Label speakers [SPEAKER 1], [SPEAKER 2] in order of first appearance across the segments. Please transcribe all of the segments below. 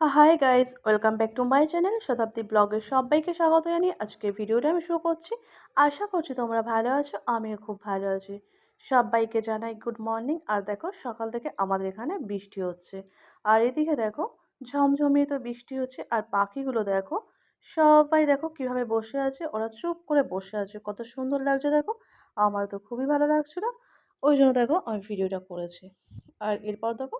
[SPEAKER 1] Hi guys welcome back to my channel Shatabdi ব্লগের সবাইকে স্বাগত জানিয়ে আজকে ভিডিওটা আমি শুরু করছি। আশা করছি তোমরা ভালো আছো, আমিও খুব ভালো আছি। সবাইকে জানাই গুড মর্নিং আর দেখো সকাল থেকে আমাদের এখানে বৃষ্টি হচ্ছে। আর এদিকে দেখো ঝমঝমিয়ে তো বৃষ্টি হচ্ছে, আর পাখিগুলো দেখো সবাই দেখো কীভাবে বসে আছে, ওরা চুপ করে বসে আছে, কত সুন্দর লাগছে দেখো। আমার তো খুবই ভালো লাগছিল, ওই জন্য দেখো আমি ভিডিওটা করেছি। আর এরপর দেখো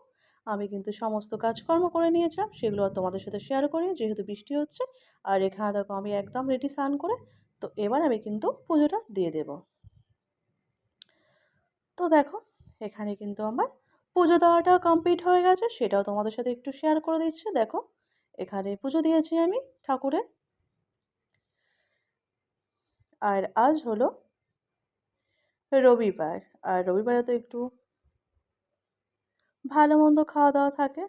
[SPEAKER 1] আমি কিন্তু সমস্ত কাজকর্ম করে নিয়েছিলাম, সেগুলো আর তোমাদের সাথে শেয়ার করি, যেহেতু বৃষ্টি হচ্ছে। আর এখানে দেখো আমি একদম রেডি স্নান করে, তো এবার আমি কিন্তু পুজোটা দিয়ে দেব। তো দেখো, এখানে কিন্তু আমার পুজো দেওয়াটা কমপ্লিট হয়ে গেছে, সেটাও তোমাদের সাথে একটু শেয়ার করে দিচ্ছি। দেখো, এখানে পুজো দিয়েছি আমি ঠাকুরের। আর আজ হলো রবিবার, আর রবিবারে তো একটু ভালো মন্দ খাওয়া দাওয়া থাকে?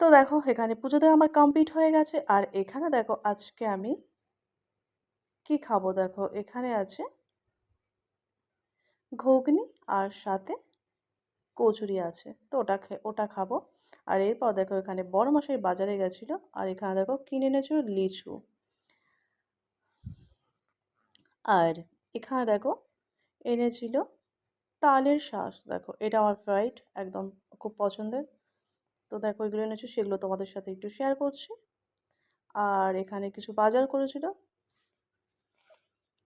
[SPEAKER 1] তো দেখো, এখানে পুজো দেওয়া আমার কমপ্লিট হয়ে গেছে। আর এখানে দেখো, আজকে আমি কি খাব দেখো? এখানে আছে ঘুগনি আর সাথে কচুরি আছে। তো ওটা ওটা খাব। আর এরপর দেখো, এখানে বড় মশাই বাজারে গেছিল। আর এখানে দেখো, কিনে এনেছিল লিচু। আর এখানে দেখো এনেছিল তালের শ্বাস দেখো, এটা আমার ফ্রাইড একদম খুব পছন্দের। তো দেখো, এগুলো এনেছি, সেগুলো তোমাদের সাথে একটু শেয়ার করছি। আর এখানে কিছু বাজার করেছিল।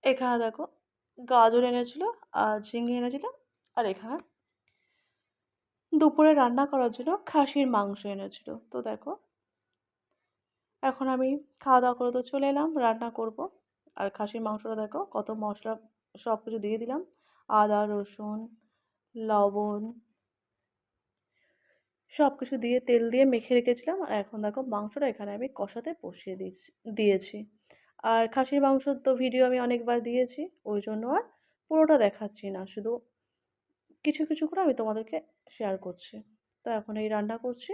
[SPEAKER 1] এখানে দেখো, গাজর এনেছিল, আর ঝিঙে এনেছিল, আর এখানে দুপুরে রান্না করার জন্য খাসির মাংস এনেছিল। তো দেখো, এখন আমি খাওয়া দাওয়া করে তো চলে এলাম, রান্না করব। আর খাসির মাংসটা দেখো, কত মশলা সব কিছু দিয়ে দিলাম। আদা, রসুন, লবণ সব কিছু দিয়ে তেল দিয়ে মেখে রেখেছিলাম। আর এখন দেখো মাংসটা এখানে আমি কষাতে বসিয়ে দিয়েছি দিয়েছি। আর খাসির মাংস তো ভিডিও আমি অনেকবার দিয়েছি, ওই জন্য আর পুরোটা দেখাচ্ছি না, শুধু কিছু কিছু করে আমি তোমাদেরকে শেয়ার করছি। তো এখন এই রান্না করছি,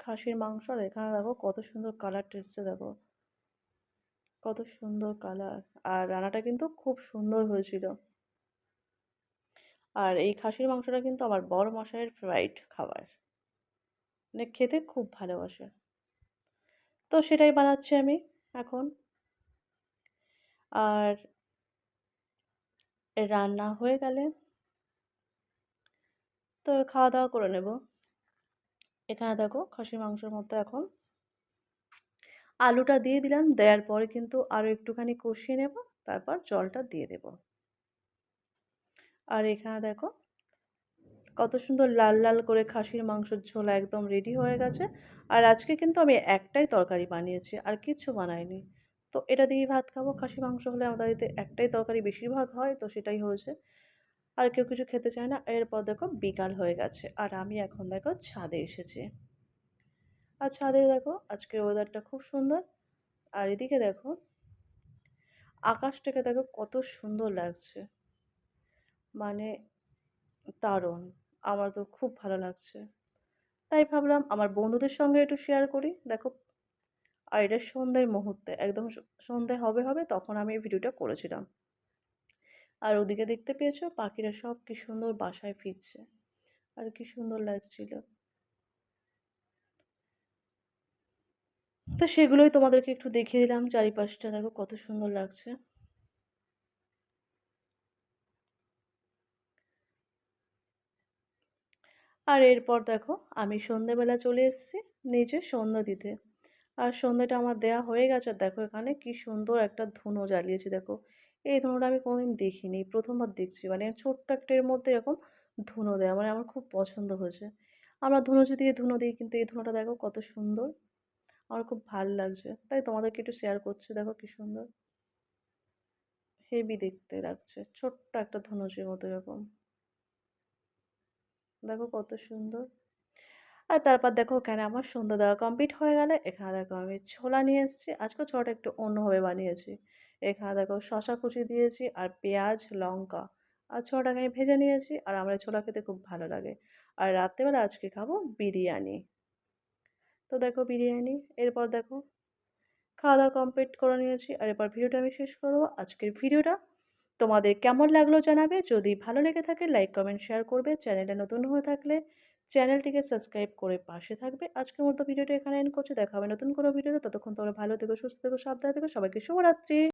[SPEAKER 1] খাসির মাংস। আর এখানে দেখো কত সুন্দর কালার টেস্টে দেখো। কত সুন্দর কালার। আর রান্নাটা কিন্তু খুব সুন্দর হয়েছিল। আর এই খাসির মাংসটা কিন্তু আমার বড় মশাইয়ের ফেভারিট খাবার। মানে খেতে খুব ভালোবাসে। তো সেটাই বানাচ্ছি আমি এখন। আর রান্না হয়ে গেলে তো খাওয়া দাওয়া করে নেব। এখানে দেখো খাসির মাংসের মধ্যে এখন আলুটা দিয়ে দিলাম। দেওয়ার পরে কিন্তু আরও একটুখানি কষিয়ে নেব। তারপর জলটা দিয়ে দেব। আর এখানে দেখো, কত সুন্দর লাল লাল করে খাসির মাংসের ঝোল একদম রেডি হয়ে গেছে। আর আজকে কিন্তু আমি একটাই তরকারি বানিয়েছি, আর কিচ্ছু বানাইনি। তো এটা দিয়েই ভাত খাব। খাসি মাংস হলে আমাদের বাড়িতে একটাই তরকারি বেশিরভাগ হয়, তো সেটাই হয়েছে। আর কেউ কিছু খেতে চায় না। এরপর দেখো বিকাল হয়ে গেছে। আর আমি এখন দেখো ছাদে এসেছি। আর ছাদে দেখো, আজকের ওয়েদারটা খুব সুন্দর। আর এদিকে দেখো, আকাশটাকে দেখো কত সুন্দর লাগছে। মানে দারুণ। আমার তো খুব ভালো লাগছে। তাই ভাবলাম আমার বন্ধুদের সঙ্গে একটু শেয়ার করি। দেখো, আর এটা সন্ধ্যের মুহূর্তে, একদম সন্ধে হবে হবে তখন আমি এই ভিডিওটা করেছিলাম। আর ওদিকে দেখতে পেয়েছ, পাখিরা সব কি সুন্দর বাসায় ফিরছে। আর কি সুন্দর লাগছিল। তো সেগুলোই তোমাদেরকে একটু দেখিয়ে দিলাম। চারিপাশটা দেখো কত সুন্দর লাগছে। আর এরপর দেখো, আমি সন্ধেবেলা চলে এসেছি নিচে সন্ধ্যা দিতে। আর সন্ধ্যেটা আমার দেয়া হয়ে গেছে, দেখো এখানে কি সুন্দর একটা ধুনো জ্বালিয়েছি, দেখো। এই ধুনোটা আমি কোনোদিন দেখিনি, প্রথমবার দেখছি মানে ছোট্ট একটা এর মধ্যে এরকম ধুনো দেওয়া মানে আমার খুব পছন্দ হয়েছে। আমরা ধুনো যদি ধুনো দিই, কিন্তু এই ধুনোটা দেখো কত সুন্দর। আমার খুব ভালো লাগছে। তাই তোমাদেরকে একটু শেয়ার করছি, দেখো কী সুন্দর। হেভি দেখতে লাগছে, ছোট্ট একটা ধনুষের মতো এরকম। দেখো কত সুন্দর। আর তারপর দেখো এখানে আমার সন্ধ্যা দেওয়া কমপ্লিট হয়ে গেলে, এখানে দেখো আমি ছোলা নিয়ে এসেছি। আজকে ছোলাটা একটু অন্যভাবে বানিয়েছি। এখানে দেখো শশা কুচি দিয়েছি আর পেঁয়াজ, লঙ্কা। আর ছোলাটাকে আমি ভেজে নিয়েছি আর আমরা ছোলা খেতে খুব ভালো লাগে। আর রাত্রেবেলা আজকে খাব বিরিয়ানি। তো দেখো বিরিয়ানি, এরপর দেখো খাওয়া দাওয়া কমপ্লিট করে নিয়েছি আর এরপর ভিডিওটা আমি শেষ করে দেবো। আজকের ভিডিওটা তোমাদের কেমন লাগল জানাবে। যদি ভালো লেগে থাকে লাইক কমেন্ট শেয়ার করবে। চ্যানেলে নতুন হয়ে থাকলে চ্যানেলটিকে সাবস্ক্রাইব করে পাশে থাকবে। আজকের মতো ভিডিওটা এখানে এন্ড করছে। দেখা হবে নতুন কোনো ভিডিওতে। ততক্ষণ তোমরা ভালো থেকো, সুস্থ থেকো, সাবধানে থেকো। সবাইকে শুভরাত্রি।